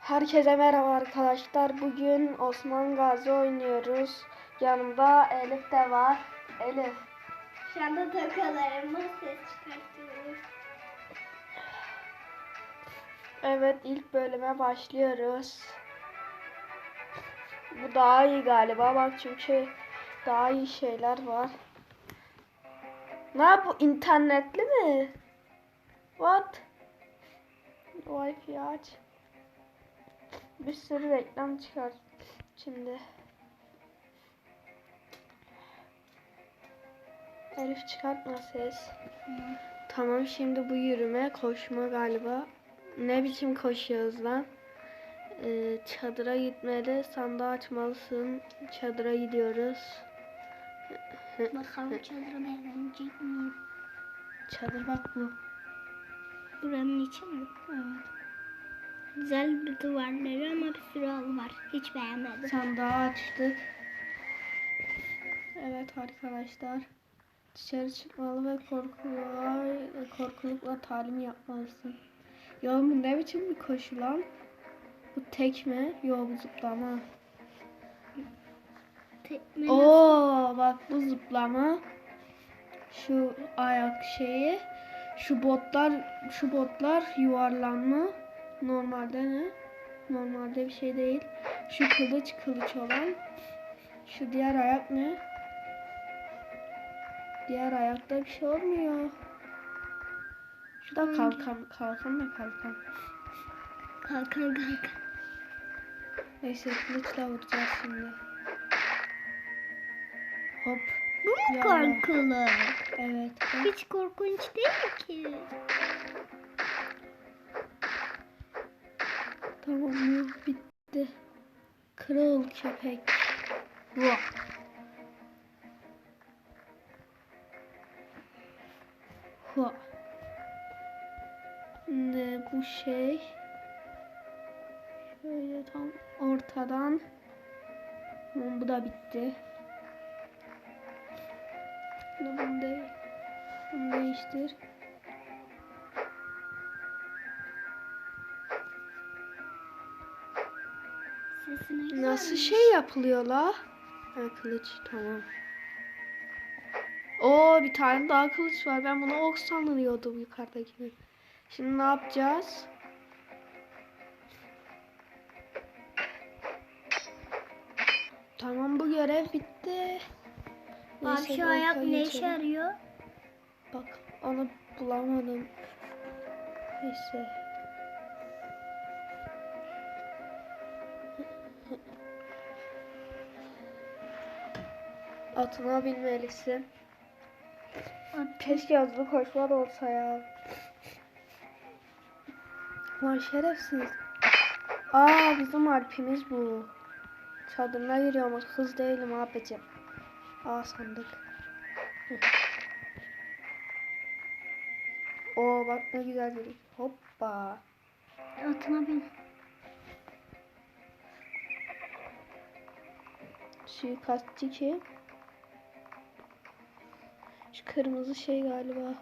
Herkese merhaba arkadaşlar. Bugün Osman Gazi oynuyoruz. Yanımda Elif de var. Elif. Şu anda tokalarımı ses çıkartıyoruz. Evet ilk bölüme başlıyoruz. Bu daha iyi galiba. Bak çünkü daha iyi şeyler var. Ne bu internetli mi? What? Wi-Fi aç. Bir sürü reklam çıkar şimdi. Elif çıkartma ses. Tamam şimdi bu yürüme koşma galiba. Ne biçim koşuyoruz lan? Ee, çadıra gitmeli. Sandığı açmalısın. Çadıra gidiyoruz. Bakalım çadırı beğenecek miyim? Çadır bak bu. Buranın içi mi? Evet. Güzel bir duvarları ama bir sürü halı var. Hiç beğenmedim. Sandığı açtık. Evet arkadaşlar. Dışarı çıkmalı ve korkular, korkulukla talim yapmalısın. Ya bu ne biçim bir koşu lan? Bu tekme, yo bu zıplama. Tekme Oo bak bu zıplama. Şu ayak şeyi. Şu botlar, şu botlar yuvarlanma. Normalde ne? Normalde bir şey değil. Şu kılıç kılıç olan. Şu diğer ayak ne? Diğer ayakta bir şey olmuyor. Şu da kalkan. Kalkan ne kalkan? kalkan kalkan. Neyse kılıçla vuracağız şimdi. Hop. Bu mu Ya. korkulu? Evet. Hiç korkunç değil ki. Tamam bitti. Kral köpek. Vah. Hua. Şimdi bu şey şöyle tam ortadan Tamam, bu da bitti. Şimdi bunu, de, bunu değiştir. Nasıl şey yapılıyor la? Ha kılıç tamam. Oo bir tane daha kılıç var. Ben bunu ok sanıyordum yukarıdakini. Şimdi ne yapacağız? Tamam bu görev bitti. Abi Neyse, şu ayak ne işe yarıyor? Bak onu bulamadım. Neyse. Atına binmelisin. Keşke koşma da olsa ya. Lan şerefsiz. Aa bizim Alp'imiz bu. Çadırına giriyormuş. Kız değilim abicim. Aa sandık. Oo bak ne güzel bir. Hoppa. Atına bin. Suikastçı ki. Şu kırmızı şey galiba.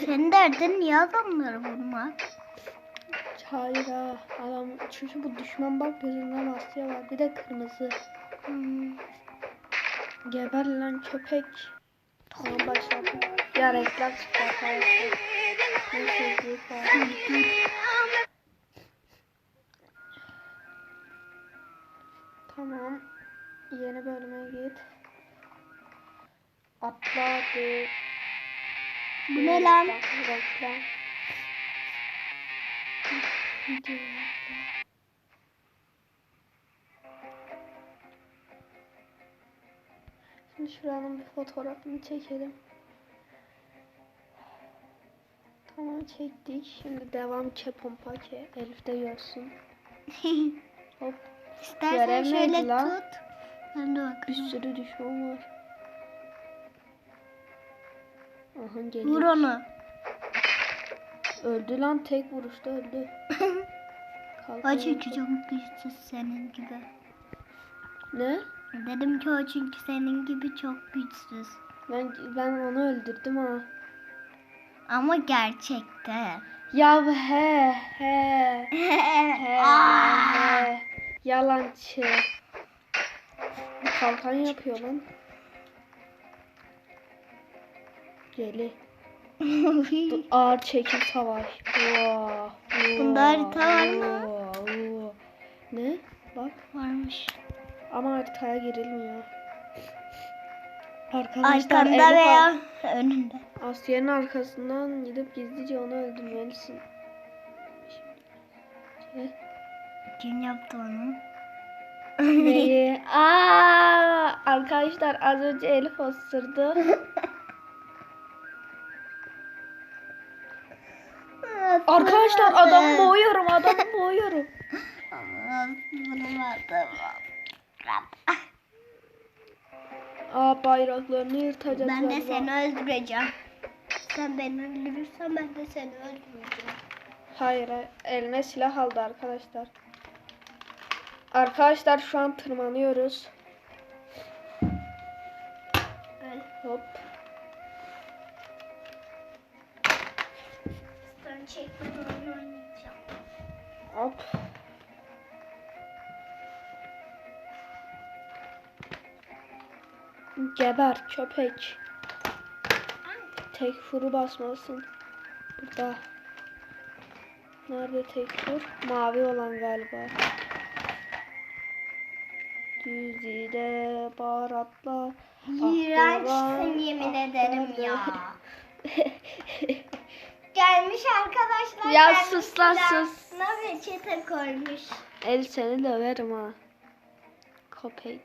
Senin derdin niye adamları vurmak? Hayır ha. Adam çünkü bu düşman bak gözünden Asya var. Bir de kırmızı. Hmm. Geber lan köpek. Tamam başladım. Ya reklam arkadaşlar. Neyse izleyip var. Tamam. Yeni bölüme git. Atla hadi. Bu ne lan? Şimdi şuranın bir fotoğrafını çekelim. Tamam çektik. Şimdi devam ke pompa ke. Elif de görsün. Hop. İstersen Görev şöyle lan? tut. Ben de Bir bakayım. sürü düşman var. Aha geliyor. Vur onu. Öldü lan tek vuruşta öldü. Acı yok. çok güçsüz senin gibi. Ne? Dedim ki o çünkü senin gibi çok güçsüz. Ben ben onu öldürdüm ha. Ama gerçekte. Ya he he he he. Yalancı. Kalkan yapıyor lan. Geli. Bu ağır çekim savaş. Wow, Bunda harita var mı? wow, wow. Ne? Bak. Varmış. Ama haritaya girilmiyor. Arkadaşlar Arkanda veya önünde. Asya'nın arkasından gidip gizlice onu öldürmelisin. Şimdi. Kim yaptı onu? Neyi? Aa, arkadaşlar az önce Elif osurdu. arkadaşlar adamı boğuyorum, adamı boğuyorum. Aa bayraklarını yırtacağız Ben de seni öldüreceğim. Sen beni öldürürsen ben de seni öldüreceğim. Hayır, hayır, eline silah aldı arkadaşlar. Arkadaşlar şu an tırmanıyoruz. Hop. Ben oynayacağım. Hop. Geber köpek. Tek furu basmasın. Burada. Nerede tek fur? Mavi olan galiba. Düzide baharatla. İğrençsin yemin ederim ya. Gelmiş arkadaşlar. Ya gelmiş sus lan, sus. reçete koymuş. El seni döverim ha. Köpek.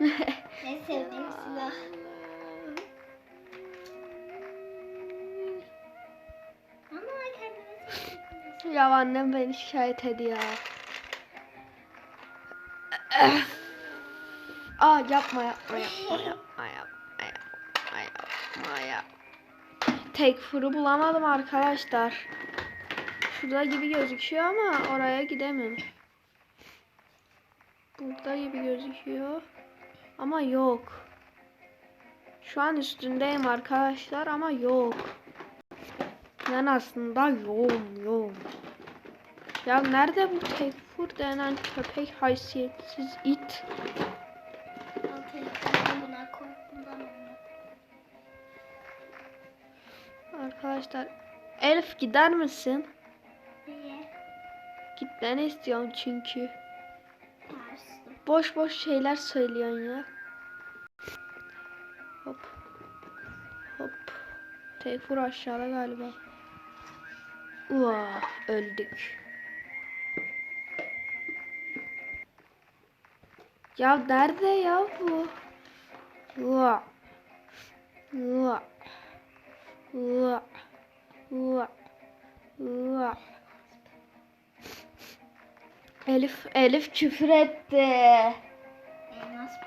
Ne sevdiğim silah. Ya annem beni şikayet ediyor. Aa yapma yapma yapma yapma yapma yapma yapma yap. Tek furu bulamadım arkadaşlar. Şurada gibi gözüküyor ama oraya gidemem. Burada gibi gözüküyor. Ama yok. Şu an üstündeyim arkadaşlar ama yok. Ben aslında yoğum yoğum. Ya nerede bu tekfur denen köpek haysiyetsiz it? Arkadaşlar Elif gider misin? Niye? Gitmeni istiyorum çünkü. Tersi. Boş boş şeyler söylüyorsun ya. Hop. Hop. Tekfur aşağıda galiba. Ua, öldük. Ya nerede ya bu? Ua. Ua. Ua. Ua. Ua. Elif Elif küfür etti. E, nasıl.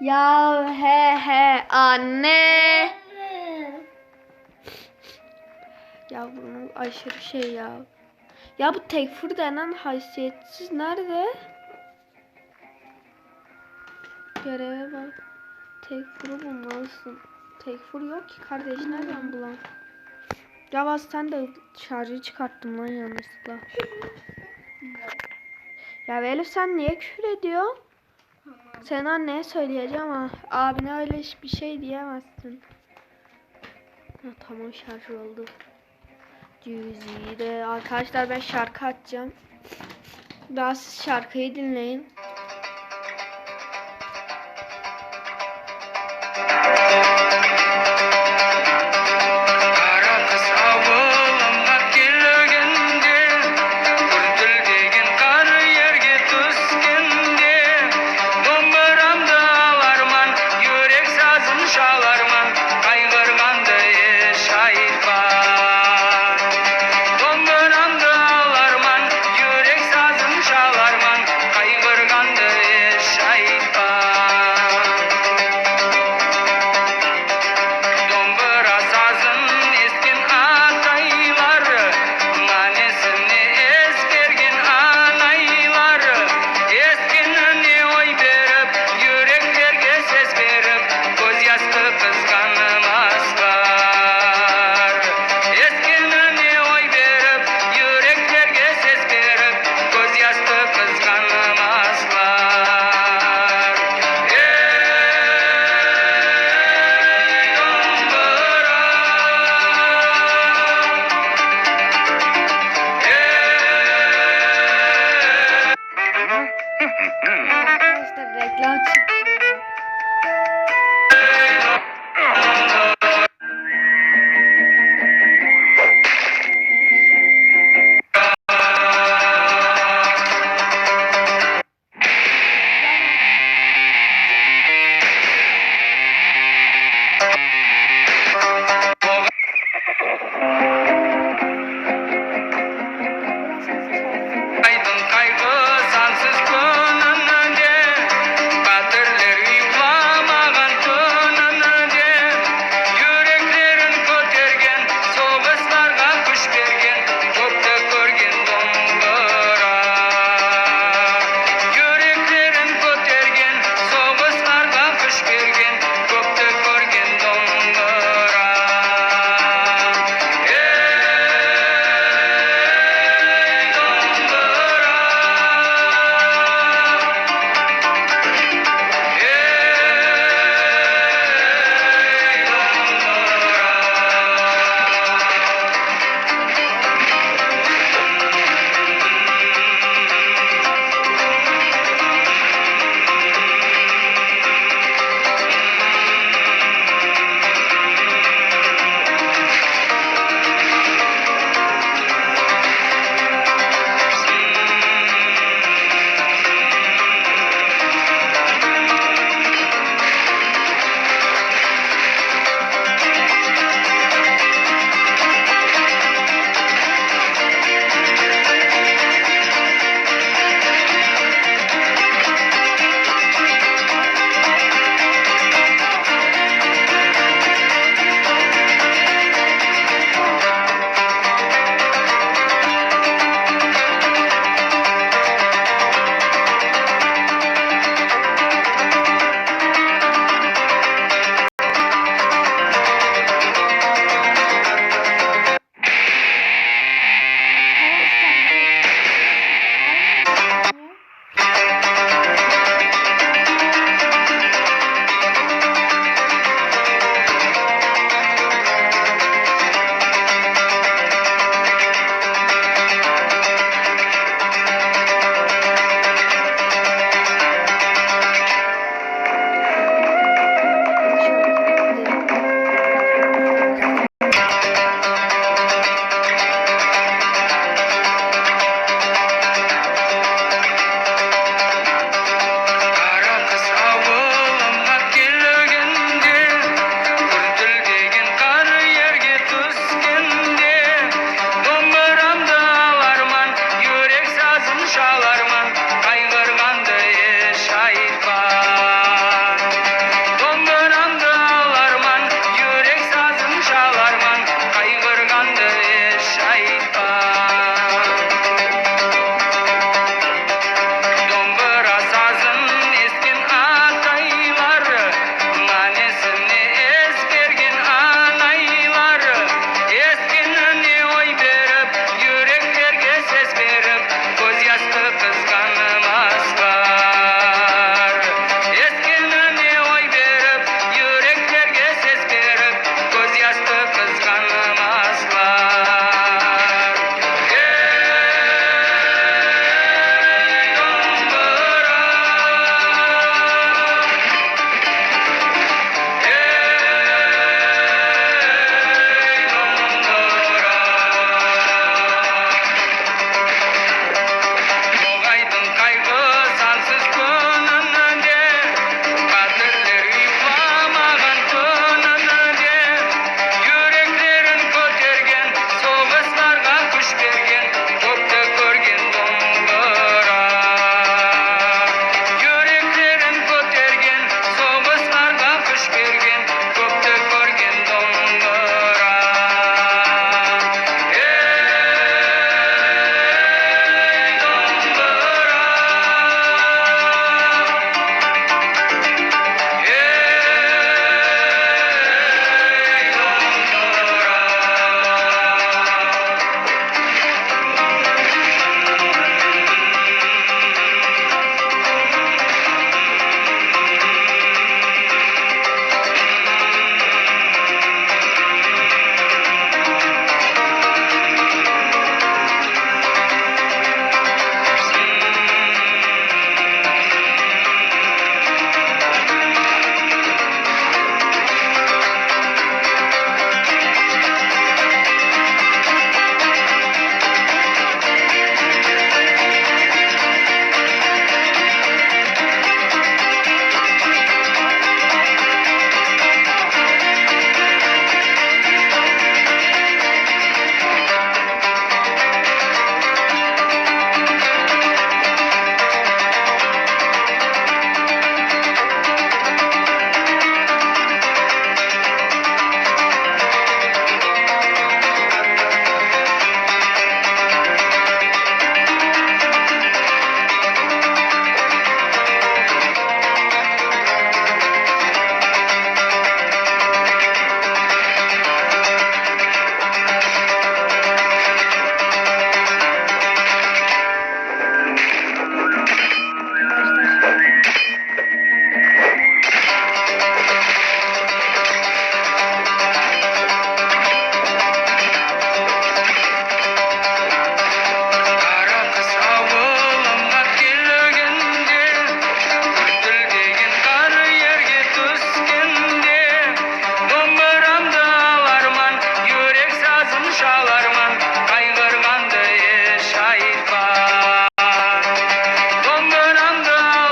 Ya he he anne. Ya bunun aşırı şey ya. Ya bu tekfur denen haysiyetsiz nerede? Göreve bak. Tekfur'u bulmalısın. Tekfur yok ki kardeş nereden bulan? Ya bak sen de şarjı çıkarttın lan yanlışlıkla. Ya Elif sen niye küfür? Tamam. Sen anneye söyleyeceğim ama abine öyle bir şey diyemezsin. Ha, tamam şarj oldu. Cüzide. Arkadaşlar ben şarkı açacağım. Daha siz şarkıyı dinleyin.